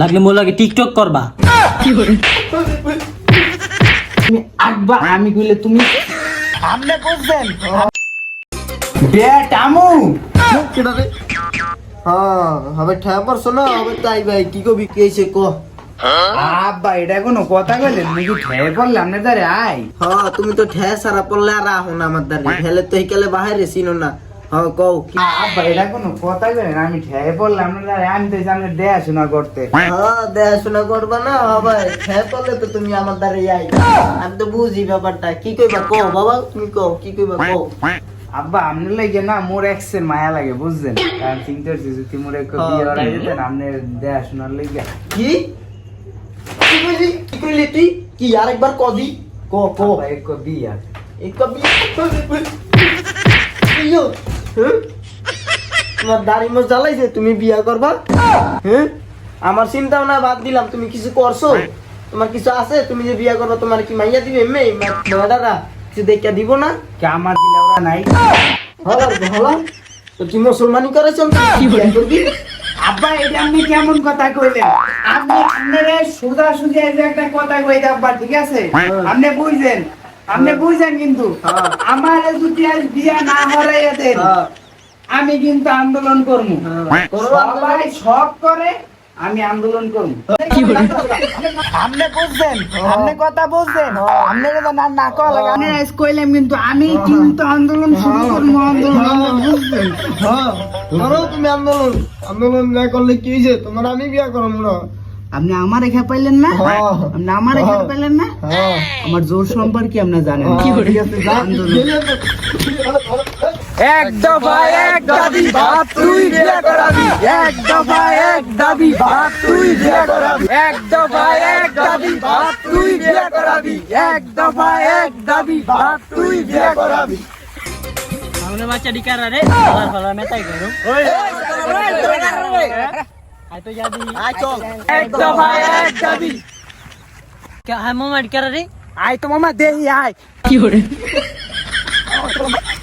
লাগলে মোর লাগে টিকটক করবা। তুমি আকবা আমি। কইলে তুমি সামনে করছেন বেট আমু কেডা রে হ্যাঁ হবে ঠ্যা পারছ না হবে তাই ভাই কি কবি কে এসে আব্বা এটা কোনো কথা কইলেন নাকি ঠেয়ে পড়লাম না তারে আই হ্যাঁ তুমি তো ঠ্যা সারা পড়লে আর আহো না আমার দ্বারে ফেলে তো হেকালে বাহিরে চিনো না। হ্যাঁ কও আব্বা এটা কোনো কথা কইলেন আমি ঠেয়ে পড়লাম না আমি তো জানি দেখাশোনা করতে। হ্যাঁ দেখাশোনা করবা না হবে ঠ্যা পড়লে তো তুমি আমার দ্বারে আই। আমি তো বুঝি ব্যাপারটা কি কইবা কও বাবা তুমি কও কি কইবা কও? আব্বা আমনে লাগে না মোর এক্সের মায়া লাগে বুঝছেন? কারণ চিন্তা করছি যদি মোর এক বিয়ে করাই দিতেন আপনি দেখাশোনার লাগে। কি? কি কইলি? কি কইলি তুই? কি আরেকবার কদি ক ক এক বিয়া। এক কবি হ্যাঁ? তোমার দাড়ি মোজ জ্বালাইছে তুমি বিয়া করবা? হ্যাঁ আমার চিন্তা না বাদ দিলাম তুমি কিছু করছ? তোমার কিছু আছে? তুমি যে বিয়া করবা তোমার কি মাইয়া দিবে? মেয়ে মেয়েটারা কিছু দেখা দিব না? কি আমার দিলে ওরা নাই? তো তুই মুসলমানি করেছ? কি বিয়া করবি? আব্বা এটা আপনি কেমন কথা কইলেন? আপনি আপনারে সুদা যে একটা কথা কইতে আব্বা ঠিক আছে? আপনি বুঝছেন আপনি বুঝছেন কিন্তু হ্যাঁ। আমার যদি আজ বিয়া না হরাইয়া দেন হ্যাঁ, আমি কিন্তু আন্দোলন করব হ্যাঁ। সবাই সব করে আমি আন্দোলন করব আপনি বুঝছেন আপনি কথা বুঝছেন। আপনি কথা না না কল আমি আজ কইলাম কিন্তু আমি কিন্তু আন্দোলন শুরু করব আন্দোলন। বুঝছেন। হ্যাঁ। তুমি আন্দোলন। আন্দোলন না করলে কি হয়েছে তোমার আমি বিয়া করব না। আপনি আমার রেখা পাইলেন না হ্যাঁ। আপনি আমার রেখা হ্যাঁ। পাইলেন না হ্যাঁ আমার জোর সম্পর্কে আপনি জানেন আছে, এক দফা এক দাবি ভাত তুই বিয়ে করাবি এক দফা এক দাবি ভাত তুই বিয়ে করাবি এক দফা এক দাবি ভাত তুই বিয়ে করাবি এক দফা এক দাবি ভাত তুই বিয়ে করাবি সামনে বাচ্চা ডিকার রে আলার ফালা মেটাই করো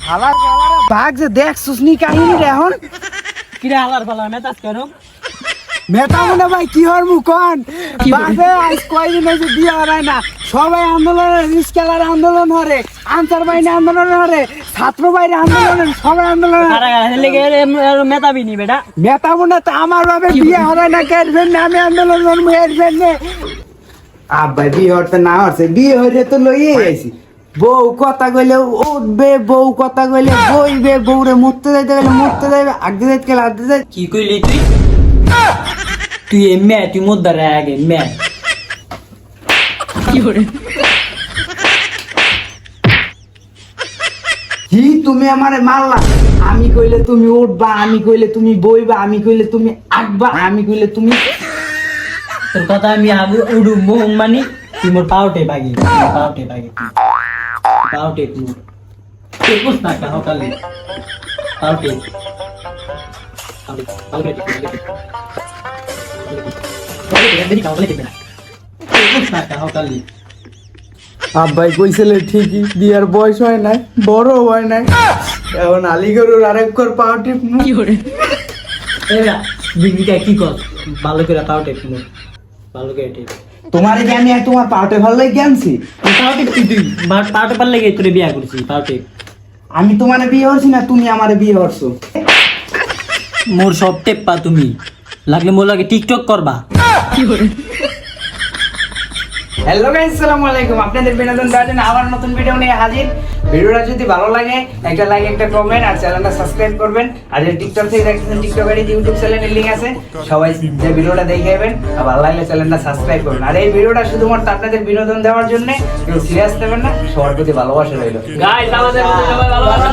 হালার হালার যে দেখ সুসনি কাহিনী রে এখন। করো মনে ভাই কি হর মুখন বাপে আজ কয়দিন হয়েছে বিয়ে হয় না। সবাই আন্দোলন রিস্কেলার আন্দোলন হরে। আনসার বাইরে আন্দোলন হরে ছাত্র বাইরে আন্দোলন সবাই আন্দোলন গাছে নি বেটা। মেটা মনে তো আমার বাপে বিয়ে হয় না কেটবেন না আমি আন্দোলন করব এরবেন না আব্বা বিয়ে হতে না হচ্ছে বিয়ে হইলে তো লইয়ে গেছি বউ কথা কইলে উঠবে বউ কথা কইলে বইবে বউরে মরতে যাইতে গেলে মরতে যাইবে আগতে যাইতে গেলে আগতে যাইতে। কি কইলি তুই? তুই এমে তুই মুদ্দারে আগে মে কি করে কি তুমি আমারে মারলা আমি কইলে তুমি উঠবা আমি কইলে তুমি বইবা আমি কইলে তুমি আঁকবা আমি কইলে তুমি তোর কথা আমি আগে উড়ু মোহ মানি তুই মোর পাউটে বাগি পাউটে বাগি পাউটে তুই তুই না কাহ কালি পাউটে পাউটে আব্বাই কইছিলে ঠিকই বিয়ার বয়স হয় নাই বড় হয় নাই। এখন আলিগড়ুর আরেক কর? পাউটি এরা বিবিকা কি কর? ভালো করে পাউটে তুমি ভালো করে ঠিক তোমার কি আমি আর তোমার পাউটে ভালো লাগে জ্ঞানছি পাউটে তুই? তুই পাউটে পারলে গিয়ে তোরে বিয়া করছি পাউটে আমি তোমারে বিয়ে করছি না তুমি আমারে বিয়ে করছ। মোর সব টেপ্পা তুমি। লাগলে মোর লাগে টিকটক করবা। হ্যালো গাইস আসসালামু আলাইকুম। আপনাদের বিনোদন দেওয়ার জন্য আবার নতুন ভিডিও নিয়ে হাজির। ভিডিওটা যদি ভালো লাগে একটা লাইক একটা কমেন্ট আর চ্যানেলটা সাবস্ক্রাইব করবেন। আর যে টিকটক থেকে দেখতেছেন টিকটক আইডি ইউটিউব চ্যানেলের লিংক আছে। সবাই যে ভিডিওটা দেখে যাবেন আর ভালো লাগলে চ্যানেলটা সাবস্ক্রাইব করবেন। আর এই ভিডিওটা শুধুমাত্র আপনাদের বিনোদন দেওয়ার জন্য কেউ সিরিয়াস নেবেন না সবার প্রতি ভালোবাসা রইল। গাইস আমাদের মধ্যে সবাই ভালোবাসা